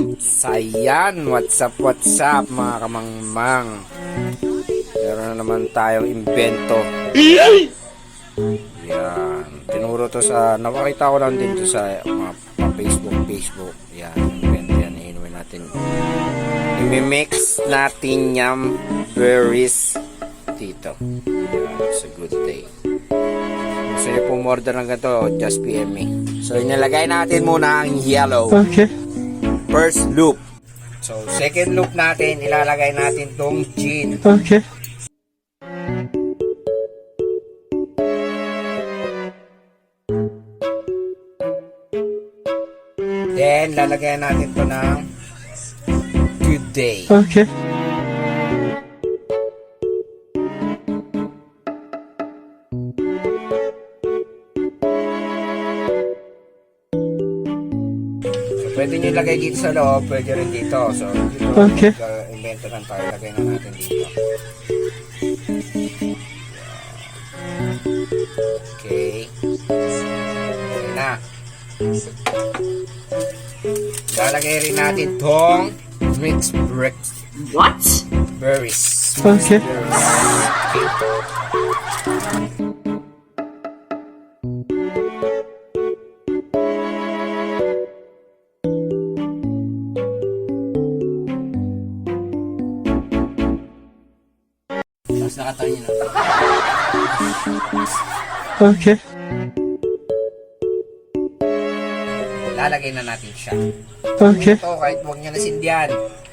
Sayan, what's up, what's up mga kamangmang? Meron na naman tayong invento Yan, tinuro to sa, nakakita ko lang din to sa mga pa- Facebook, Facebook Yan, invento yan, inumin natin. I-mix natin yung berries dito. Yan, it's a good day. Gusto niyo pong order ng ganito, just PM me So, inilagay natin muna ang yellow. Okay. First loop. So, second loop natin, ilalagay natin tong gin. Okay. Then, lalagyan natin to ng good day. Okay. Pwede nyo ilagay dito sa loob, pwede rin dito. So, dito, Okay. invento lang tayo, lagay na natin dito. Okay. Okay na. Lalagay rin natin tong mixed bricks What? berries. Okay. Tapos nakatayo na. Okay. Lalagay na natin siya. Okay. Ito, kahit huwag niya nasindihan.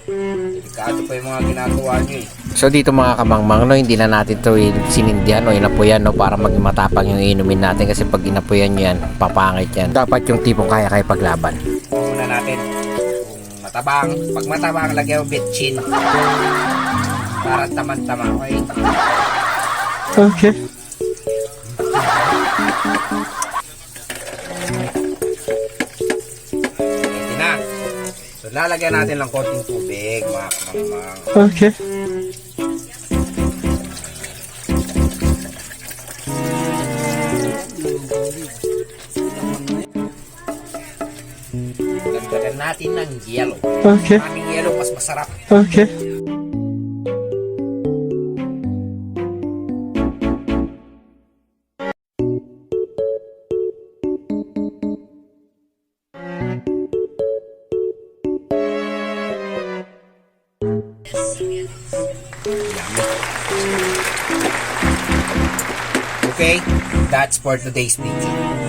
Delikado pa yung mga ginagawa niyo eh. So dito mga kamangmang, no, hindi na natin to sinindihan o inapuyan no, para maging matapang yung inumin natin kasi pag inapuyan nyo yan, papangit yan. Dapat yung tipong kaya kaya paglaban. Muna natin kung matabang. Pag matabang, lagyan mo bitchin. Para taman-tama, okay? Okay. Ready na. So lalagyan natin ng konting tubig mga kamangmang. Okay. Dagdagan natin ng yellow. Okay. Maraming yellow, mas masarap. Okay. Okay, that's for today's video.